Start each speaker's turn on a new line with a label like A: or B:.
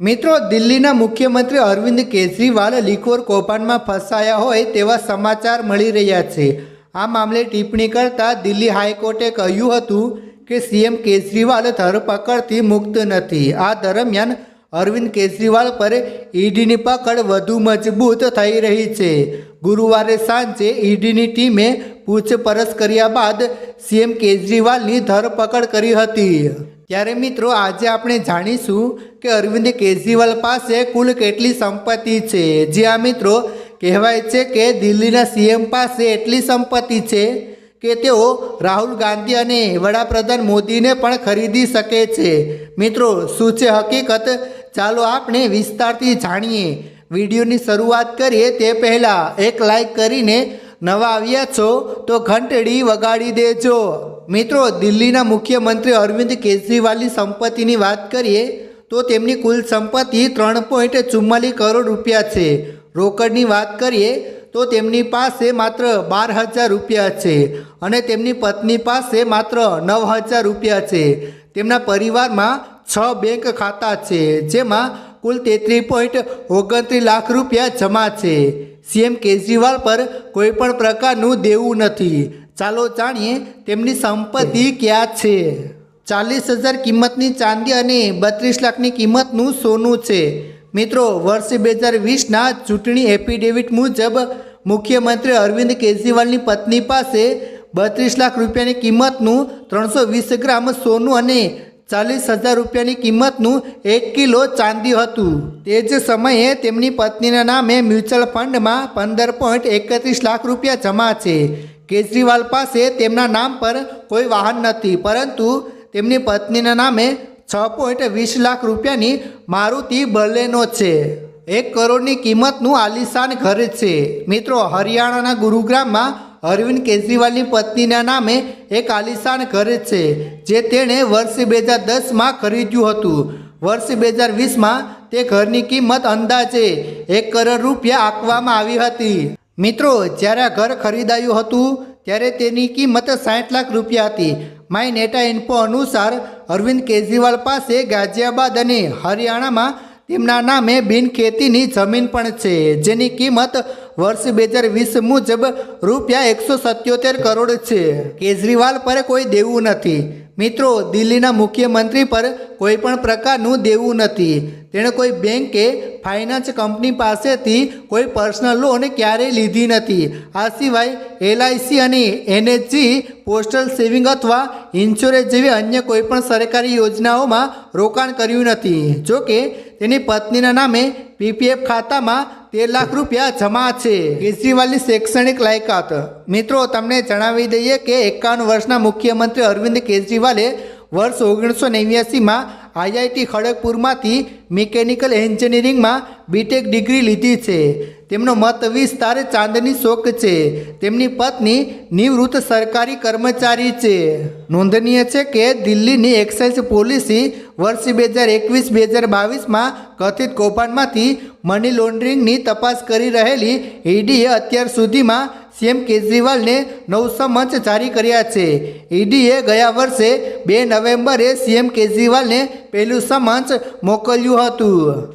A: મિત્રો, દિલ્હીના મુખ્યમંત્રી અરવિંદ કેજરીવાલ લિકોર કૌભાંડમાં ફસાયા હોય તેવા સમાચાર મળી રહ્યા છે. આ મામલે ટિપ્પણી કરતા દિલ્હી હાઈકોર્ટે કહ્યું હતું કે સીએમ કેજરીવાલ ધરપકડથી મુક્ત નથી. આ દરમિયાન અરવિંદ કેજરીવાલ પર ઈડીની પકડ વધુ મજબૂત થઈ રહી છે. ગુરુવારે સાંજે ઈડીની ટીમે પૂછપરછ કર્યા બાદ સીએમ કેજરીવાલની ધરપકડ કરી હતી. ત્યારે મિત્રો, આજે આપણે જાણીશું કે અરવિંદ કેજરીવાલ પાસે કુલ કેટલી સંપત્તિ છે. જ્યાં મિત્રો કહેવાય છે કે દિલ્હીના સીએમ પાસે એટલી સંપત્તિ છે કે તેઓ રાહુલ ગાંધી અને વડાપ્રધાન મોદીને પણ ખરીદી શકે છે. મિત્રો, શું છે હકીકત? ચાલો આપણે વિસ્તારથી જાણીએ. વિડીયોની શરૂઆત કરીએ તે પહેલાં એક લાઈક કરીને નવા આવ્યા છો તો ઘંટડી વગાડી દેજો. મિત્રો, દિલ્હીના મુખ્યમંત્રી અરવિંદ કેજરીવાલની સંપત્તિની વાત કરીએ તો તેમની કુલ સંપત્તિ ત્રણ પોઈન્ટ ચુમ્માલીસ કરોડ રૂપિયા છે. રોકડની વાત કરીએ તો તેમની પાસે માત્ર બાર હજાર રૂપિયા છે અને તેમની પત્ની પાસે માત્ર નવ હજાર રૂપિયા છે. તેમના પરિવારમાં છ બેંક ખાતા છે, જેમાં કુલ તેત્રીસ પોઈન્ટ ઓગણત્રીસ લાખ રૂપિયા જમા છે. સીએમ કેજરીવાલ પર કોઈપણ પ્રકારનું દેવું નથી. ચાલો જાણીએ તેમની સંપત્તિ ક્યાં છે. ચાલીસ હજાર કિંમતની ચાંદી અને બત્રીસ લાખની કિંમતનું સોનું છે. મિત્રો, વર્ષ બે હજાર વીસના ચૂંટણી એફિડેવિટ મુજબ મુખ્યમંત્રી અરવિંદ કેજરીવાલની પત્ની પાસે બત્રીસ લાખ રૂપિયાની કિંમતનું ત્રણસો વીસ ગ્રામ સોનું અને ચાલીસ હજાર રૂપિયાની કિંમતનું એક કિલો ચાંદી હતું. તે જ સમયે તેમની પત્નીના નામે મ્યુચ્યુઅલ ફંડમાં પંદર પોઈન્ટ એકત્રીસ લાખ રૂપિયા જમા છે. કેજરીવાલ પાસે તેમના નામ પર કોઈ વાહન નથી, પરંતુ તેમની પત્નીના નામે છ પોઈન્ટ વીસ લાખ રૂપિયાની મારુતિ બલેનો છે. એક કરોડની કિંમતનું આલિશાન ઘર છે. મિત્રો, હરિયાણાના ગુરુગ્રામમાં અરવિંદ કેજરીવાલની પત્નીના નામે એક આલિશાન ઘર છે, જે તેણે વર્ષ બે હજાર દસમાં ખરીદ્યું હતું. વર્ષ બે હજાર વીસમાં તે ઘરની કિંમત અંદાજે એક કરોડ રૂપિયા આંકવામાં આવી હતી. મિત્રો, જ્યારે આ ઘર ખરીદાયું હતું, ત્યારે તેની કિંમત સાઠ લાખ રૂપિયા હતી. માય નેટા ઇન્ફો અનુસાર અરવિંદ કેજરીવાલ પાસે ગાઝિયાબાદ અને હરિયાણામાં તેમના નામે બિનખેતીની જમીન પણ છે. જેની કિંમત વર્ષ બે હજાર વીસ મુજબ રૂપિયા એકસો સત્યોતેર કરોડ છે. કેજરીવાલ પર કોઈ દેવું નથી. મિત્રો, દિલ્હીના મુખ્યમંત્રી પર કોઈ પણ પ્રકારનું દેવું નથી. તેણે કોઈ બેંક કે ફાઇનાન્સ કંપની પાસેથી કોઈ પર્સનલ લોન ક્યારેય લીધી નથી. આ સિવાય એલઆઈસી અને એનએચજી પોસ્ટલ સેવિંગ અથવા ઇન્સ્યોરન્સ જેવી અન્ય કોઈ પણ સરકારી યોજનાઓમાં રોકાણ કર્યું નથી. જોકે તેની પત્નીના નામે પીપીએફ ખાતામાં તેર લાખ રૂપિયા જમા છે. કેજરીવાલની શૈક્ષણિક લાયકાત. મિત્રો, તમને જણાવી દઈએ કે એકાવન વર્ષના મુખ્યમંત્રી અરવિંદ કેજરીવાલે વર્ષ ઓગણીસો નેવ્યાસીમાં આઈઆઈટી ખડગપુરમાંથી મિકેનિકલ એન્જિનિયરિંગમાં બીટેક ડિગ્રી લીધી છે. તેમનો મત વિસ્તાર ચાંદની શોક છે. તેમની પત્ની નિવૃત્ત સરકારી કર્મચારી છે. નોંધનીય છે કે દિલ્હીની એક્સાઇઝ પોલિસી વર્ષ બે હજાર એકવીસ, બે હજાર બાવીસમાં કથિત કૌભાંડમાંથી મની લોન્ડરિંગની તપાસ કરી રહેલી ઈડીએ અત્યાર સુધીમાં સીએમ કેજરીવાલને નવ સમન્સ જારી કર્યા છે. ઈડીએ ગયા વર્ષે બે નવેમ્બરે સીએમ કેજરીવાલને પહેલું સમન્સ મોકલ્યું હતું.